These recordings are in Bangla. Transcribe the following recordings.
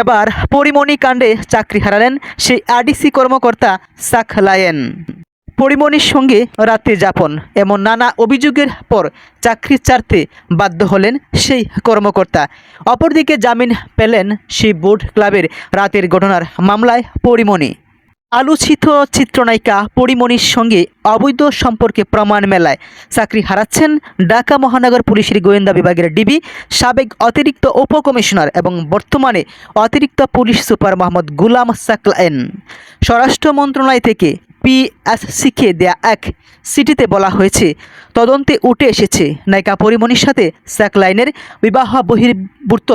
এবার পরিমণি কাণ্ডে চাকরি হারালেন সেই আরডিসি কর্মকর্তা সাকলায়েন পরিমণির সঙ্গে রাতে যাপন, এমন নানা অভিযোগের পর চাকরি ছাড়তে বাধ্য হলেন সেই কর্মকর্তা। অপরদিকে জামিন পেলেন সেই বোর্ড ক্লাবের রাতের ঘটনার মামলায় পরিমণি। আলোচিত চিত্রনায়িকা পরিমণির সঙ্গে অবৈধ সম্পর্কে প্রমাণ মেলায় চাকরি হারাচ্ছেন ঢাকা মহানগর পুলিশের গোয়েন্দা বিভাগের ডিবি, সাবেক অতিরিক্ত উপকমিশনার এবং বর্তমানে অতিরিক্ত পুলিশ সুপার মোহাম্মদ গুলাম সাকলায়েন স্বরাষ্ট্র মন্ত্রণালয় থেকে পিএসসিকে দেয়া এক সিটিতে বলা হয়েছে, তদন্তে উঠে এসেছে। নায়িকা পরিমণির সাথে স্যাকলাইনের বিবাহ বহির্ভূত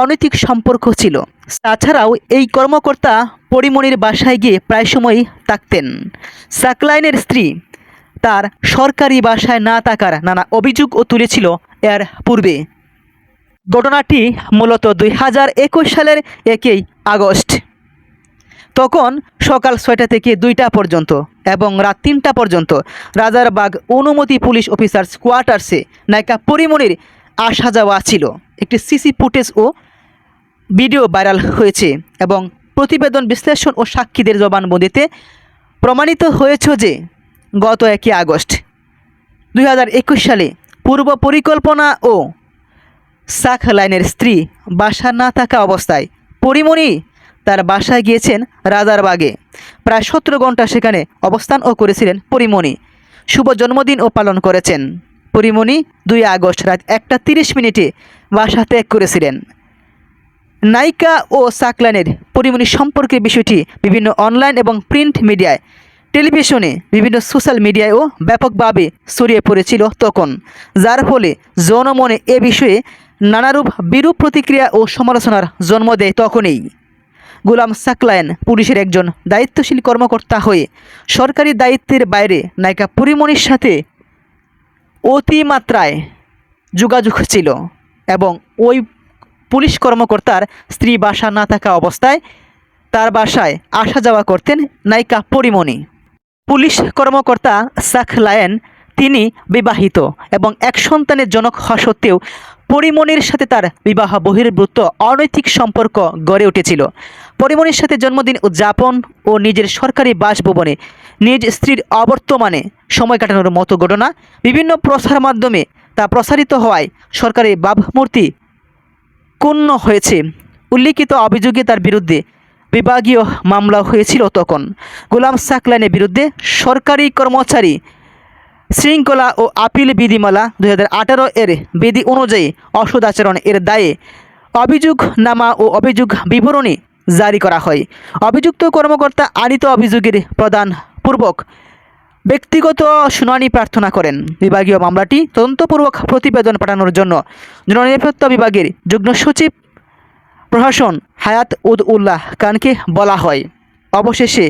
অনৈতিক সম্পর্ক ছিল। তাছাড়াও এই কর্মকর্তা পরিমণির বাসায় গিয়ে প্রায় সময়ই থাকতেন। স্যাকলাইনের স্ত্রী তার সরকারি বাসায় না থাকার নানা অভিযোগও তুলেছিল এর পূর্বে। ঘটনাটি মূলত দুই হাজার একুশ সালের একই আগস্ট। তখন সকাল ছয়টা থেকে দুইটা পর্যন্ত এবং রাত তিনটা পর্যন্ত রাজারবাগ অনুমতি পুলিশ অফিসার্স কোয়ার্টার্সে নায়িকা পরিমণির আসা যাওয়া ছিল। একটি সিসি ফুটেজ ও ভিডিও ভাইরাল হয়েছে এবং প্রতিবেদন বিশ্লেষণ ও সাক্ষীদের জবানবন্দিতে প্রমাণিত হয়েছে যে গত একই আগস্ট দুই হাজার একুশ সালে পূর্ব পরিকল্পনা ও সাখ লাইনের স্ত্রী বাসা না থাকা অবস্থায় পরিমণি তার বাসায় গিয়েছেন রাজারবাগে প্রায় সতেরো ঘণ্টা সেখানে অবস্থানও করেছিলেন পরিমণি। শুভ জন্মদিনও পালন করেছেন। পরিমণি দুই আগস্ট রাত একটা তিরিশ মিনিটে বাসা ত্যাগ করেছিলেন। নায়িকা ও সাকলানের পরিমণি সম্পর্কে বিষয়টি বিভিন্ন অনলাইন এবং প্রিন্ট মিডিয়ায়, টেলিভিশনে, বিভিন্ন সোশ্যাল মিডিয়ায়ও ব্যাপকভাবে ছড়িয়ে পড়েছিল তখন, যার ফলে জনমনে এ বিষয়ে নানারূপ বিরূপ প্রতিক্রিয়া ও সমালোচনার জন্ম দেয় তখনই। গোলাম সাকলায়েন পুলিশের একজন দায়িত্বশীল কর্মকর্তা হয়ে সরকারি দায়িত্বের বাইরে নায়িকা পরিমণির সাথে অতিমাত্রায় যোগাযোগ ছিল এবং ওই পুলিশ কর্মকর্তার স্ত্রী বাসা না থাকা অবস্থায় তার বাসায় আসা যাওয়া করতেন নায়িকা পরিমণি। পুলিশ কর্মকর্তা সাখলায়েন তিনি বিবাহিত এবং এক সন্তানের জনক হওয়া সত্ত্বেও পরিমণির সাথে তার বিবাহ বহির্ভূত অনৈতিক সম্পর্ক গড়ে উঠেছিল। পরিমণির সাথে জন্মদিন উদযাপন ও নিজের সরকারি বাসভবনে নিজ স্ত্রীর অবর্তমানে সময় কাটানোর মতো ঘটনা বিভিন্ন প্রসার মাধ্যমে তা প্রসারিত হওয়ায় সরকারি ভাবমূর্তি ক্ষুণ্ণ হয়েছে। উল্লিখিত অভিযোগে তার বিরুদ্ধে বিভাগীয় মামলা হয়েছিল তখন। গোলাম সাকলানের বিরুদ্ধে সরকারি কর্মচারী শৃঙ্খলা ও আপিল বিধিমালা দু হাজার আঠেরো এর বিধি অনুযায়ী অসদাচরণ এর দায়ে অভিযোগ নামা ও অভিযোগ বিবরণী জারি করা হয়। অভিযুক্ত কর্মকর্তা আনিত অভিযোগের প্রদান পূর্বক ব্যক্তিগত শুনানি প্রার্থনা করেন। বিভাগীয় মামলাটি তদন্তপূর্বক প্রতিবেদন পাঠানোর জন্য জননিরাপত্তা বিভাগের যুগ্ম সচিব প্রশাসন হায়াত উদ উল্লাহ খানকে বলা হয়। অবশেষে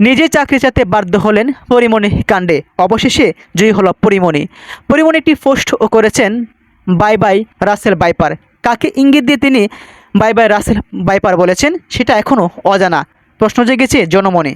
নিজে চাকরি চাতে বাধ্য হলেন পরিমণি কাণ্ডে। অবশেষে জয়ী হল পরিমণি। পরিমণি একটি পোস্ট করেছেন, বাই বাই রাসেল বাইপার। কাকে ইঙ্গিত দিয়ে তিনি বাই বাই রাসেল বাইপার বলেছেন, সেটা এখনও অজানা। প্রশ্ন জেগেছে জনমনে।